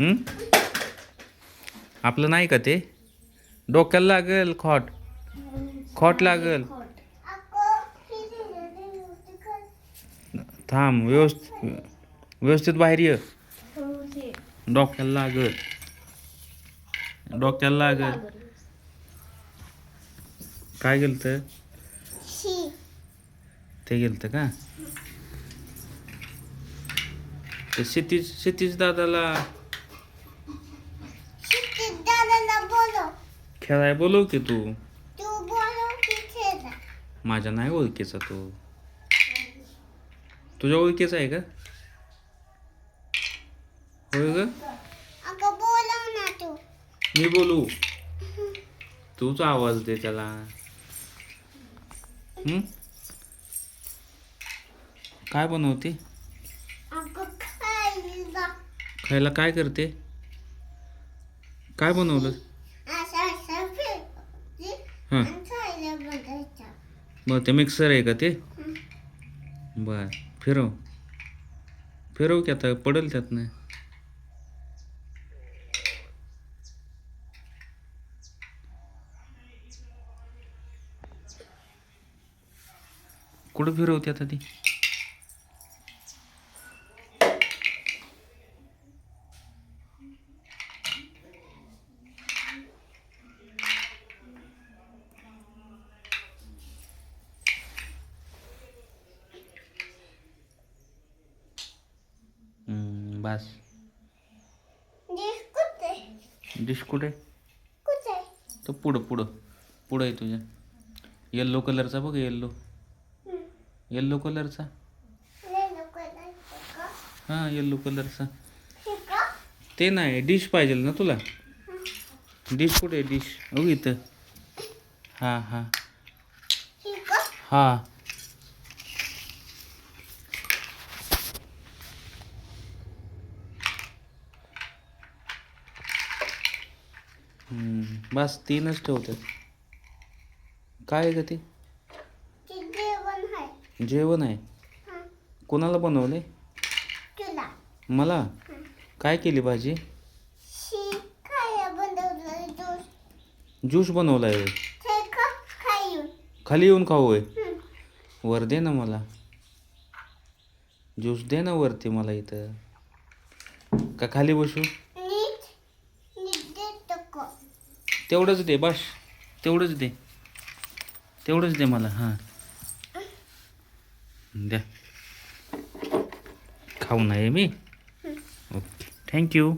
हं? आपलं नाही का ते? डोक्याला लागेल खॉट. खॉट लागेल. थांब व्यवस्थित व्यवस्थित बाहेर ये. डोक्याला लागल. डोक्याला लागल. काय गेलत? ते गेलत का? ते क्षितिज क्षितिज दादाला. खेळाय बोलव की तू? माझ्या नाही ओळखीचा तू. तुझ्या ओळखीचा आहे का? होय ग? मी बोलू? तूच आवाज दे त्याला. हं? काय बनवते? खायला काय करते? काय बनवलं? हां. मग ते मिक्सर आहे का ते? बर फिरव. फिरव की आता पडेल त्यातनं कुठं फिरवते आता ती? बस. डिश कुठे तो पुढं पुढं पुढं आहे तुझ्या येल्लो कलरचा बघ येल्लो येल्लो कलरचा हां येल्लो कलरचा ते नाही डिश पाहिजे ना तुला? डिश कुठे आहे डिश हो इथं. हां हां. हां. बस तीनच ठेवतात काय आहे का ते? जेवण आहे. कोणाला बनवले? मला? काय केली भाजी? ज्यूस. बनवला आहे खाली येऊन खाऊ होय? वर दे ना मला. ज्यूस दे ना वरती मला इथं. का खाली बसू? तेवढंच दे बस. तेवढंच दे. तेवढंच दे मला हां. द्या. खाऊ नाही मी? ओके. थँक्यू.